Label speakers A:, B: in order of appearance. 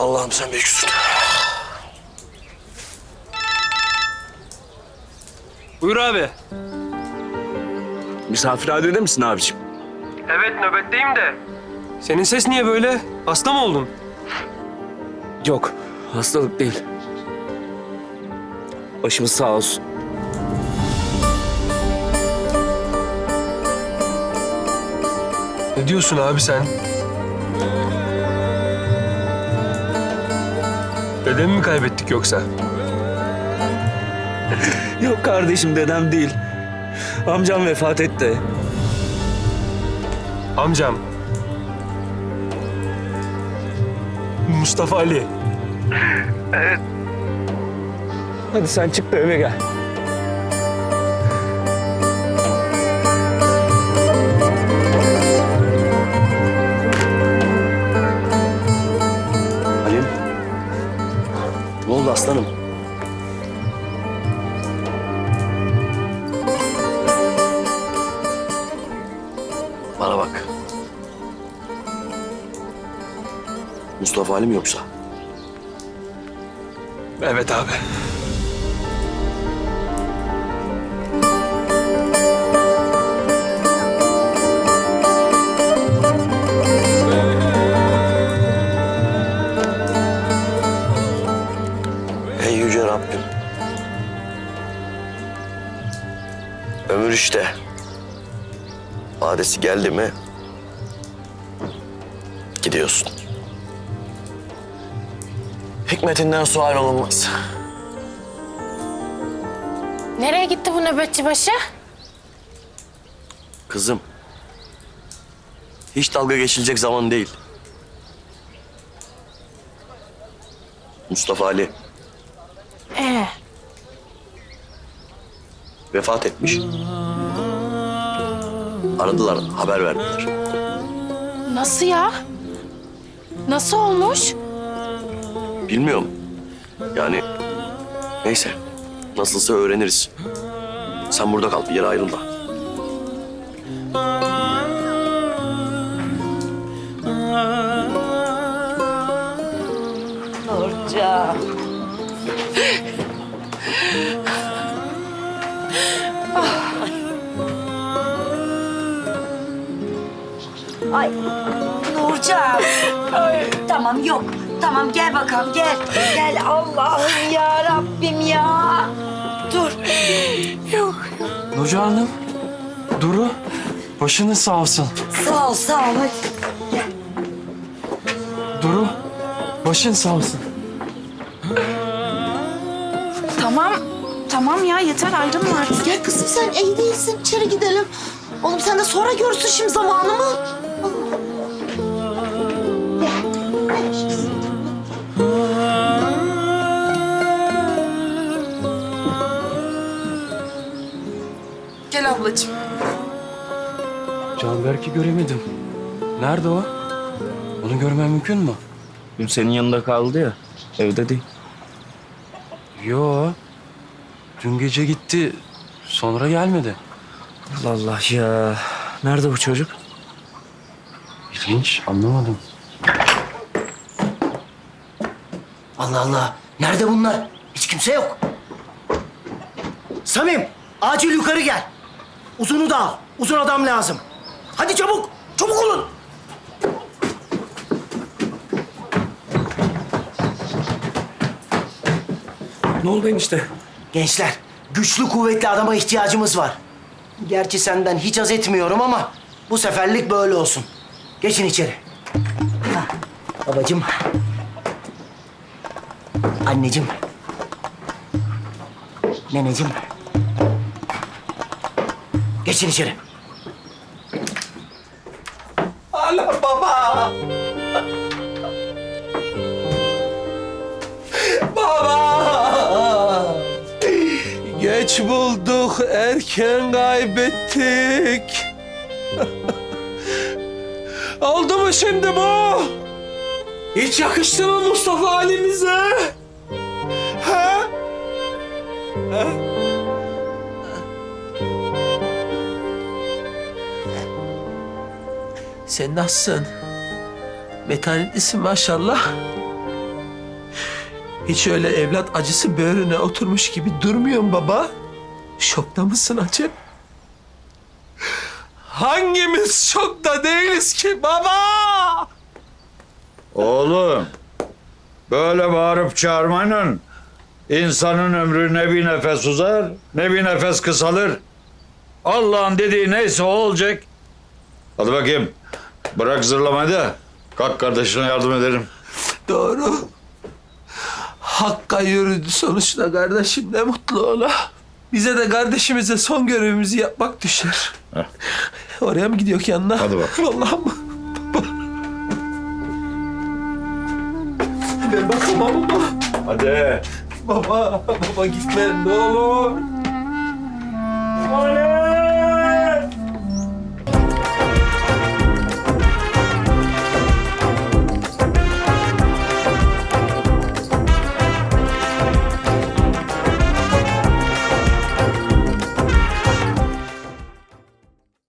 A: Allah'ım sen büyüksün.
B: Buyur abi.
A: Misafirhanede misin abiciğim?
B: Evet nöbetteyim de. Senin ses niye böyle? Hasta mı oldun?
A: Yok, hastalık değil. Başımız sağ olsun.
B: Ne diyorsun abi sen? Dedemi mi kaybettik yoksa?
A: Yok kardeşim dedem değil. Amcam vefat etti.
B: Amcam. Mustafa Ali.
A: Hadi sen çık da eve gel. Aslanım? Bana bak. Mustafa Halim yoksa?
B: Evet abi.
C: Yüce Rabbim. Ömür işte. Vadesi geldi mi gidiyorsun. Hikmetinden sual olunmaz.
D: Nereye gitti bu nöbetçi başı?
C: Kızım. Hiç dalga geçilecek zaman değil. Mustafa Ali vefat etmiş. Aradılar, haber verdiler.
D: nasıl ya? Nasıl olmuş?
C: Bilmiyorum. Yani neyse. Nasılsa öğreniriz. Sen burada kal, bir yere ayrılma.
E: Nurcan. Ay Nurcan. Tamam yok. Tamam gel bakalım gel. Gel Allah'ım ya Rabbim ya. Dur.
B: Nurcan Hanım. Duru. Başınız sağ olsun.
E: Sağ ol sağ ol hadi.
B: Duru. Başın sağ olsun.
F: Tamam. Tamam ya yeter ayrılma artık.
G: Gel kızım sen iyi değilsin içeri gidelim. Oğlum sen de sonra görürsün şimdi zamanı mı?
B: Canberk'i göremedim. Nerede o? Onu görmem mümkün mü?
A: Dün senin yanında kaldı ya, evde değil.
B: Yo. Dün gece gitti. Sonra gelmedi.
A: Allah Allah ya. Nerede bu çocuk?
B: İlginç. Anlamadım.
H: Allah Allah. Nerede bunlar? Hiç kimse yok. Samim, acil yukarı gel. Uzunu da al. Uzun adam lazım. Hadi çabuk. Çabuk olun.
A: Ne oldu enişte?
H: Gençler, güçlü kuvvetli adama ihtiyacımız var. Gerçi senden hiç haz etmiyorum ama bu seferlik böyle olsun. Geçin içeri. Ha, babacığım. Anneciğim. Neneciğim. Geçin içeri.
I: Geç bulduk, erken kaybettik. Oldu mu şimdi bu? Hiç yakıştı mı Mustafa halimize? Ha? Ha? Sen nasılsın? Metanetlisin maşallah. Hiç öyle evlat acısı böğrüne oturmuş gibi durmuyorsun baba. Şokta mısın acep? Hangimiz şokta değiliz ki baba?
J: Oğlum, böyle bağırıp çağırmanın insanın ömrü ne bir nefes uzar ne bir nefes kısalır. Allah'ın dediği neyse o olacak. Hadi bakayım. Bırak zırlamayı da kalk kardeşine yardım edelim.
I: Doğru. Hakka yürüdü sonuçta kardeşim ne mutlu ona. Bize de kardeşimize son görevimizi yapmak düşer.
J: Heh.
I: Oraya mı gidiyor ki yanına?
J: Hadi bak.
I: Vallahi mı? Baba. Ben bakamam ama.
J: Hadi.
I: Baba, baba gitme ne olur. Baba.